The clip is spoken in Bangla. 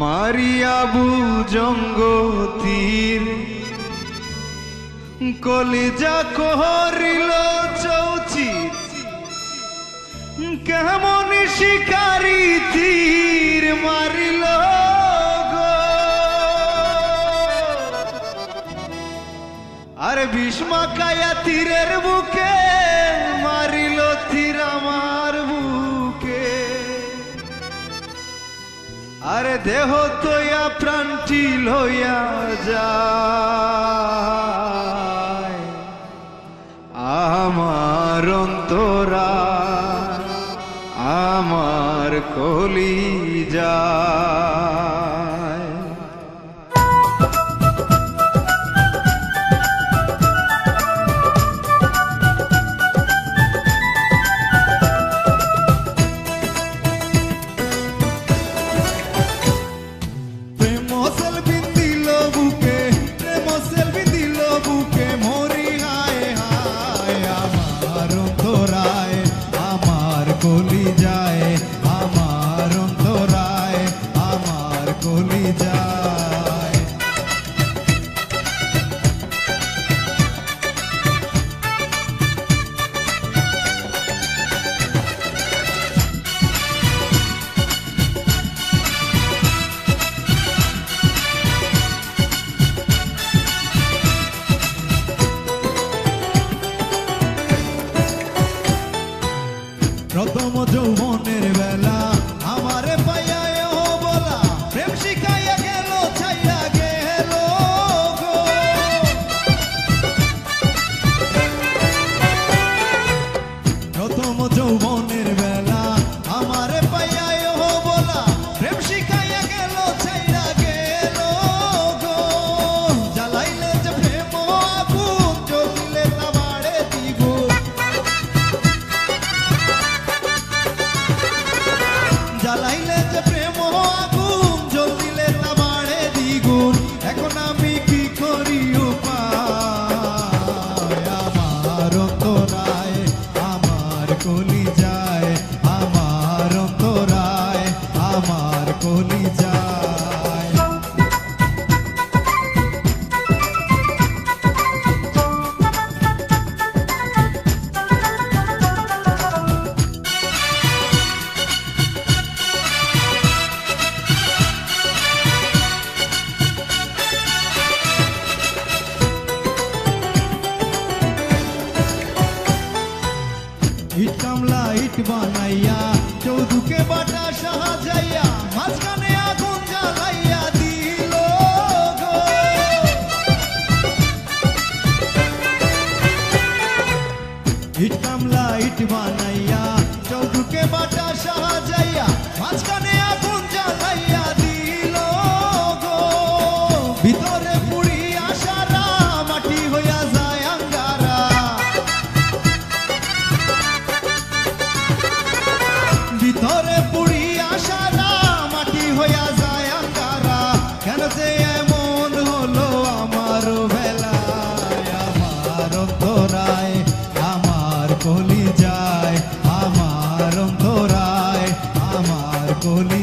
মারিয়াবু জঙ্গতীর কলিজা কহরিল চৌচিত কেমন শিকারি তীর মারিল। আর ভীষ্মা কায়া তীরের বুকে মারিল তীর আমার বুকে আরে দেহ তোয়া প্রাণটি লইয়া যায়। আমার অন্তরা আমার কলি যায় আমার কলি প্রথম যৌবনের বেলা আমারে পাইয়া বলা প্রেম শিখাইয়া গেল ছাইয়া গেল প্রথম যৌবনের আমি কি করি উপায়? আমার অন্তরায় আমার কলি ইট কামলা ইট বানাইয়া চৌদুকে বাটা সাহাযাইয়া মাঝখানে আগুন জ্বালাইয়া দিল। ইট কামলা বানাইয়া চৌদুকে বাটা সাহাযাইয়া কলি যায় আমার অন্তরায় আমার কলি